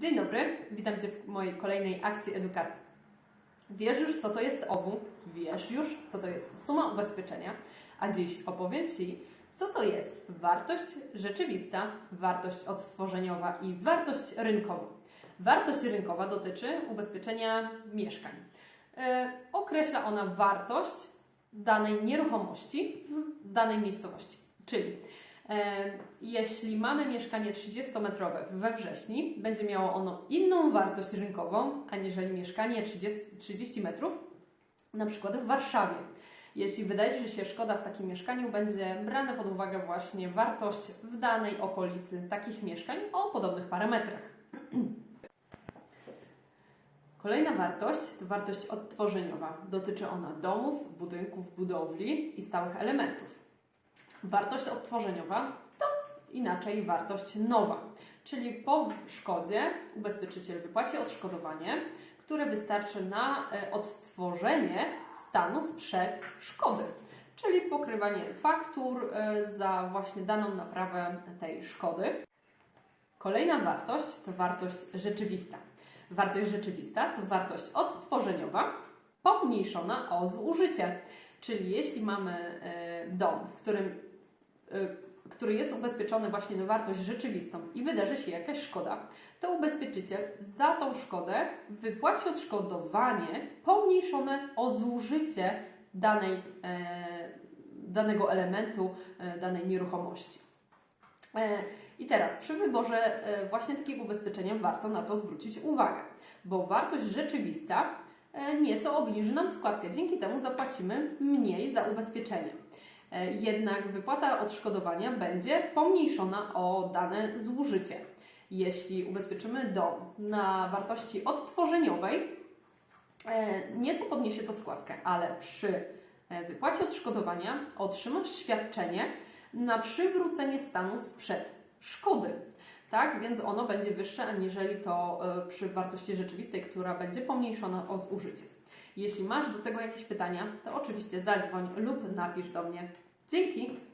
Dzień dobry, witam Cię w mojej kolejnej akcji edukacji. Wiesz już, co to jest OWU, wiesz już, co to jest suma ubezpieczenia, a dziś opowiem Ci, co to jest wartość rzeczywista, wartość odtworzeniowa i wartość rynkowa. Wartość rynkowa dotyczy ubezpieczenia mieszkań. E, określa ona wartość danej nieruchomości w danej miejscowości. Czyli jeśli mamy mieszkanie 30-metrowe we wrześni, będzie miało ono inną wartość rynkową, aniżeli mieszkanie 30, 30 metrów, na przykład w Warszawie. Jeśli wydarzy się szkoda w takim mieszkaniu, będzie brane pod uwagę właśnie wartość w danej okolicy takich mieszkań o podobnych parametrach. Kolejna wartość to wartość odtworzeniowa. Dotyczy ona domów, budynków, budowli i stałych elementów. Wartość odtworzeniowa to inaczej wartość nowa, czyli po szkodzie ubezpieczyciel wypłaci odszkodowanie, które wystarczy na e, odtworzenie stanu sprzed szkody, czyli pokrywanie faktur e, za właśnie daną naprawę tej szkody. Kolejna wartość to wartość rzeczywista. Wartość rzeczywista to wartość odtworzeniowa pomniejszona o zużycie. Czyli jeśli mamy e, dom, w którym, który jest ubezpieczony właśnie na wartość rzeczywistą i wydarzy się jakaś szkoda, to ubezpieczyciel za tą szkodę wypłaci odszkodowanie pomniejszone o zużycie danej, e, danego elementu, e, danej nieruchomości. E, I teraz przy wyborze właśnie takiego ubezpieczenia warto na to zwrócić uwagę, bo wartość rzeczywista nieco obniży nam składkę. Dzięki temu zapłacimy mniej za ubezpieczenie. E, Jednak wypłata odszkodowania będzie pomniejszona o dane zużycie. Jeśli ubezpieczymy dom na wartości odtworzeniowej, e, nieco podniesie to składkę, ale przy e, wypłacie odszkodowania otrzymasz świadczenie na przywrócenie stanu sprzed szkody. Tak, więc ono będzie wyższe aniżeli to przy wartości rzeczywistej, która będzie pomniejszona o zużycie. Jeśli masz do tego jakieś pytania, to oczywiście zadzwoń lub napisz do mnie. Dzięki!